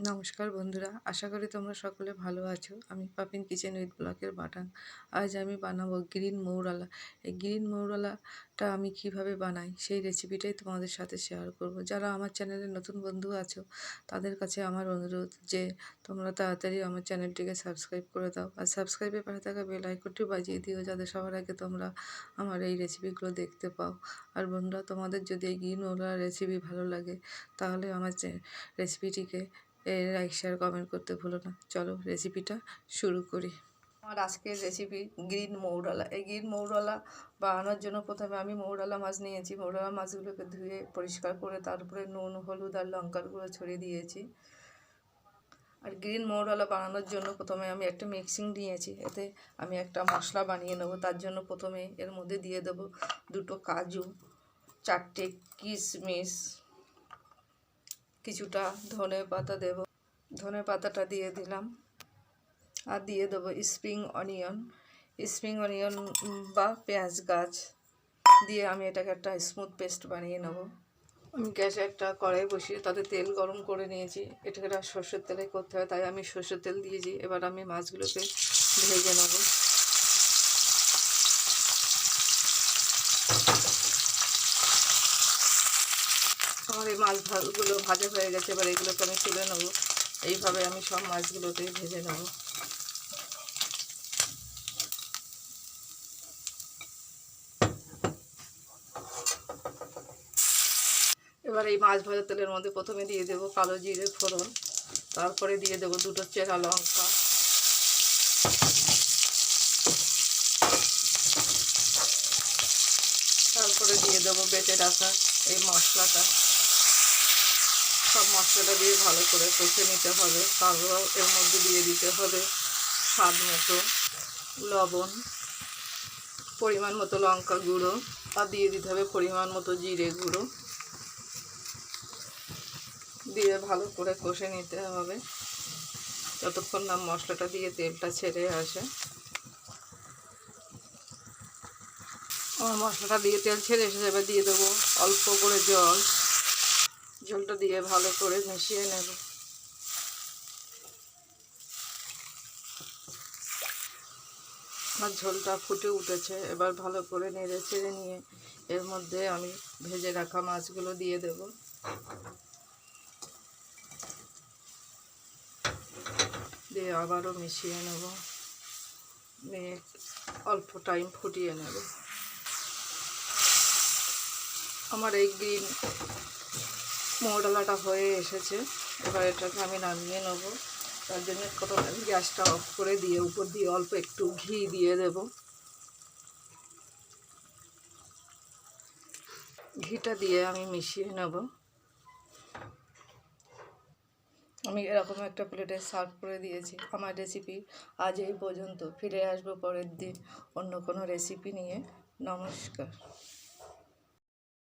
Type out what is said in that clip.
নমস্কার বন্ধুরা, আশা করি তোমরা সকলে ভালো আছো। আমি পাপিন কিচেন উইথ ব্লকের বাটান। আজ আমি বানাবো গ্রিন মৌরালা। এই গ্রিন মৌরালাটা আমি কীভাবে বানাই সেই রেসিপিটাই তোমাদের সাথে শেয়ার করব। যারা আমার চ্যানেলে নতুন বন্ধু আছো, তাদের কাছে আমার অনুরোধ যে তোমরা তাড়াতাড়ি আমার চ্যানেলটিকে সাবস্ক্রাইব করে দাও। আর সাবস্ক্রাইবের পাশে থাকা বেল আইকনটি বাজিয়ে দিও যাতে সবার আগে তোমরা আমার এই রেসিপিগুলো দেখতে পাও। আর বন্ধুরা, তোমাদের যদি এই গ্রিন মৌরালা রেসিপি ভালো লাগে, তাহলে আমার রেসিপিটিকে লাইক শেয়ার কমেন্ট করতে ভুলো না। চলো রেসিপিটা শুরু করি। আমার আজকের রেসিপি গ্রিন মৌরালা। এই গ্রিন মৌরালা বানানোর জন্য প্রথমে আমি মৌরালা মাছ নিয়েছি। মৌরালা মাছগুলোকে ধুয়ে পরিষ্কার করে তারপরে নুন, হলুদ আর লঙ্কার গুঁড়ো ছড়িয়ে দিয়েছি। আর গ্রিন মৌরালা বানানোর জন্য প্রথমে আমি একটা মিক্সিং নিয়েছি। এতে আমি একটা মশলা বানিয়ে নেব। তার জন্য প্রথমে এর মধ্যে দিয়ে দেবো দুটো কাজু, চারটে কিশমিশ কিছুটা ধনে পাতা দেব। ধনে পাতাটা দিয়ে দিলাম। আর দিয়ে দেবো স্প্রিং অনিয়ন। স্প্রিং অনিয়ন বা পেঁয়াজ গাছ দিয়ে আমি এটাকে একটা স্মুথ পেস্ট বানিয়ে নেব। আমি গ্যাসে একটা কড়াই বসিয়ে তাতে তেল গরম করে নিয়েছি। এটাকে সর্ষের তেলে করতে হয়, তাই আমি সর্ষের তেল দিয়েছি। এবার আমি মাছগুলোকে ভেজে নেব। আমার এই মাছ ভাগুলো ভাজা হয়ে গেছে, এবার এগুলোকে আমি তুলে নেব। এইভাবে আমি সব মাছগুলোকে ভেজে নেব। এবার এই মাছ ভাজা তেলের মধ্যে প্রথমে দিয়ে দেবো কালো জিরে ফোড়ন, তারপরে দিয়ে দেবো দুটো চেরা লঙ্কা। তারপরে দিয়ে দেবো বেটে রাখা এই মশলাটা। সব মশলাটা দিয়ে ভালো করে কষে নিতে হবে। তারপর এর মধ্যে দিয়ে দিতে হবে স্বাদ মতো লবণ, পরিমাণ মতো লঙ্কা গুঁড়ো, আর দিয়ে দিতে হবে পরিমাণ মতো জিরে গুঁড়ো। দিয়ে ভালো করে কষে নিতে হবে যতক্ষণ না মশলাটা দিয়ে তেলটা ছেড়ে আসে। আমার মশলাটা দিয়ে তেল ছেড়ে এসে যাবে দিয়ে দেবো অল্প করে জল। জলটা দিয়ে ভালো করে মিশিয়ে নেব। আমার ঝোলটা ফুটে উঠেছে, এবার ভালো করে নেড়ে ছেড়ে নিয়ে এর মধ্যে আমি ভেজে রাখা মাছগুলো দিয়ে দেব। দিয়ে আবারও মিশিয়ে নেব। নিয়ে অল্প টাইম ফুটিয়ে নেব। আমার এই গ্রিন মোড়ালাটা হয়ে এসেছে। এবার এটাকে আমি নামিয়ে নেব। তার জন্য কত আমি গ্যাসটা অফ করে দিয়ে, উপর দিয়ে অল্প একটু ঘি দিয়ে দেব। ঘিটা দিয়ে আমি মিশিয়ে নেব। আমি এরকম একটা প্লেটে সার্ভ করে দিয়েছি। আমার রেসিপি আজ এই পর্যন্ত। ফিরে আসব পরের দিন অন্য কোনো রেসিপি নিয়ে। নমস্কার।